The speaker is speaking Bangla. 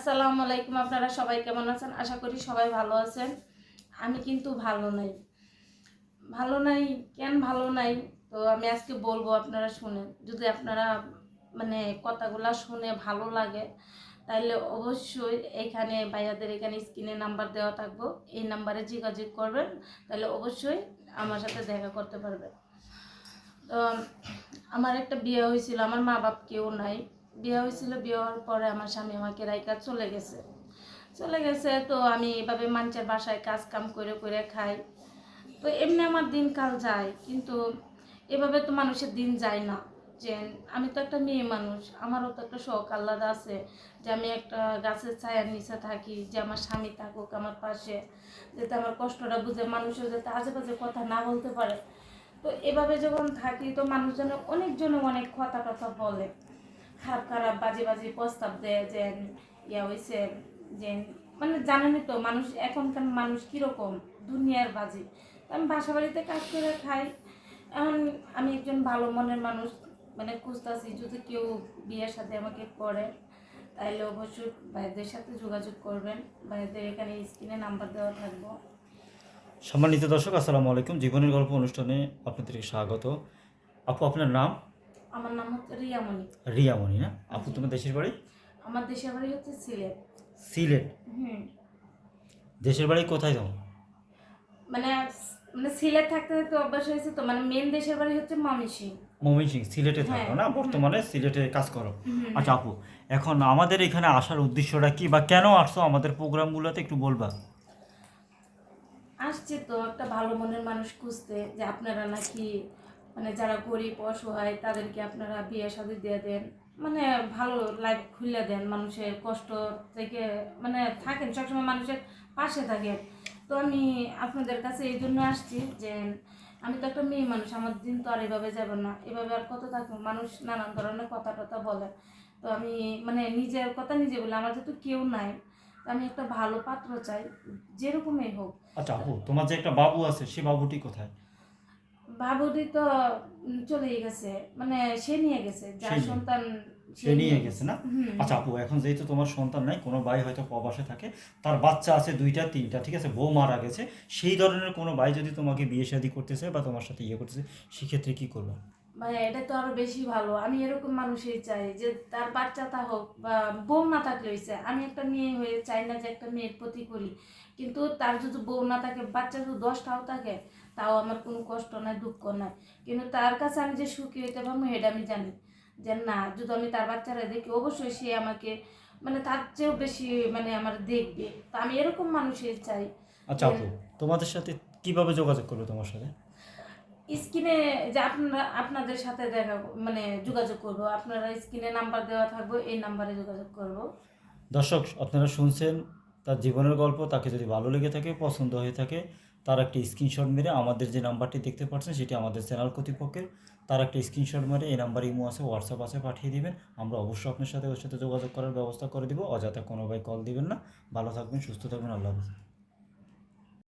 আসসালামু আলাইকুম, আপনারা সবাই কেমন আছেন? আশা করি সবাই ভালো আছেন। আমি কিন্তু ভালো নাই। ভালো নাই? কেন ভালো নাই? তো আমি আজকে বলব আপনারা শুনেন। যদি আপনারা মানে কথাগুলা শুনে ভালো লাগে তাহলে অবশ্যই এখানে ভাইয়াদের এখানে স্ক্রিনে নাম্বার দেওয়া থাকব। এই নাম্বারে যোগাযোগ করবেন তাহলে অবশ্যই আমার সাথে দেখা করতে পারবেন। তো, আমার একটা বিয়ে হয়েছিল, আমার মা বাপ কেউ নাই। বিয়ে হয়েছিল, বিয়ে হওয়ার পরে আমার স্বামী আমাকে রাইকা চলে গেছে। চলে গেছে তো আমি এভাবে মানুষের বাসায় কাজ কাম করে করে খাই। তো এমনি আমার দিনকাল যায়, কিন্তু এভাবে তো মানুষের দিন যায় না। যে আমি তো একটা মেয়ে মানুষ, আমারও তো একটা শখ আহ্লাদ আছে যে আমি একটা গাছের ছায়ার নিচে থাকি, যে আমার স্বামী থাকুক আমার পাশে, যাতে আমার কষ্টটা বুঝে মানুষের যাতে আজে বাজে কথা না বলতে পারে। তো এভাবে যখন থাকি তো মানুষজনে অনেকজনে অনেক কথা কথা বলে। খারাপ খারাপ বাজে বাজে প্রস্তাব দেয় যে, ইয়া হয়েছে যে মানে জানেনই তো মানুষ, এখনকার মানুষ কীরকম, দুনিয়ার বাজে। আমি বাসা বাড়িতে কাজ করে খাই। এখন আমি একজন ভালো মনের মানুষ মানে খুঁজতেছি যদি কেউ বিয়ের সাথে আমাকে করে তাহলে অবশ্যই ভাইদের সাথে যোগাযোগ করবেন। ভাইদের এখানে স্ক্রিনে নাম্বার দেওয়া থাকব। সম্মানিত দর্শক, আসসালামু আলাইকুম। জীবনের গল্প অনুষ্ঠানে আপনাদেরকে স্বাগত। আপু, আপনার নাম? আমার নাম হচ্ছে রিয়ামণি। রিয়ামণি না? আপু তোমার দেশের বাড়ি? আমার দেশের বাড়ি হচ্ছে সিলেট। সিলেট? হুম। দেশের বাড়ি কোথায় তোমার? মানে মানে সিলেট থাকতে থাকতে অভ্যাস হয়েছে তো মানে মেন দেশের বাড়ি হচ্ছে ময়মনসিং মমিনসিং সিলেটে থাকো হ্যাঁ, না বর্তমানে সিলেটে কাজ করো। আচ্ছা আপু এখন আমাদের এখানে আসার উদ্দেশ্যটা কি বা কেন আসছো? আমাদের প্রোগ্রামগুলোতে একটু বলবা। আসছে তো একটা ভালো মনের মানুষ খুঁজতে যে আপনারা নাকি মানে যারা গরিব, অসহায়, তাদেরকে আপনারা বিয়ে শাদী দিয়ে দেন। মানে ভালো লাইফ খুলে দেন মানুষের কষ্ট থেকে মানে থাকেন, সবসময় মানুষের পাশে থাকেন। তো আমি আপনাদের কাছে এই জন্য আসছি যে, আমি তো একটা মেয়ে মানুষ, আমার দিন তো আর এভাবে যাবে না। এভাবে আর কত থাকব? মানুষ নানান ধরনের কথা টথা বলে। তো আমি মানে নিজের কথা নিজে বলে, আমার যেহেতু কেউ নাই আমি একটা ভালো পাত্র চাই, যেরকমই হোক। আচ্ছা তোমার যে একটা বাবু আছে, সে বাবুটি কোথায়? বাবুদি তো চলে গেছে। মানে সে নিয়ে গেছে যার সন্তান সে নিয়ে গেছে না। আচ্ছা আপু এখন যেহেতু তোমার সন্তান নাই কোনো ভাই হয়তো প্রবাসে থাকে তার বাচ্চা আছে দুইটা তিনটা ঠিক আছে? বউ মারা গেছে সেই ধরনের কোনো ভাই যদি তোমাকে বিয়ে শাদী করতেছে বা তোমার সাথে ইয়ে করতেছে সেক্ষেত্রে কি করবে? ভাই এটা তো আরও বেশি ভালো। আমি এরকম মানুষই চাই যে তার বাচ্চা তা হোক বা বউ না থাকলে হয়েছে আমি একটা মেয়ে হয়ে চাই না যে একটা মেয়ের প্রতি করি। কিন্তু তার যদি বউ না থাকে, বাচ্চা যদি দশটাও থাকে, তাও আমার কোনো কষ্ট নাই, দুঃখ নাই। কিন্তু তার কাছে আমি যে সুখী হইতে পারব এটা আমি জানি। যে না, যদি আমি তার বাচ্চারা দেখি, অবশ্যই সে আমাকে মানে তার চেয়েও বেশি মানে আমার দেখবে। তো আমি এরকম মানুষের চাই। আচ্ছা তোমাদের সাথে কীভাবে যোগাযোগ করবে তোমার সাথে? স্ক্রিনে যে আপনারা আপনাদের সাথে দেখা মানে যোগাযোগ করব, আপনারা স্ক্রিনে নাম্বার দেওয়া থাকবে, এই নাম্বারে যোগাযোগ করব। দর্শক, আপনারা শুনছেন তার জীবনের গল্প, তাকে যদি ভালো লেগে থাকে, পছন্দ হয়ে থাকে, তার একটা স্ক্রিনশট মেরে আমাদের যে নাম্বারটি দেখতে পাচ্ছেন, সেটি আমাদের চ্যানেল কর্তৃপক্ষের, তার একটা স্ক্রিনশট মেরে এই নাম্বার ইমো আছে, হোয়াটসঅ্যাপ আছে, পাঠিয়ে দিবেন। আমরা অবশ্যই আপনার সাথে ওর সাথে যোগাযোগ করার ব্যবস্থা করে দিব, অযথা কোনো ভাই কল দিবেন না। ভালো থাকবেন, সুস্থ থাকবেন, আল্লাহ হাফিজ।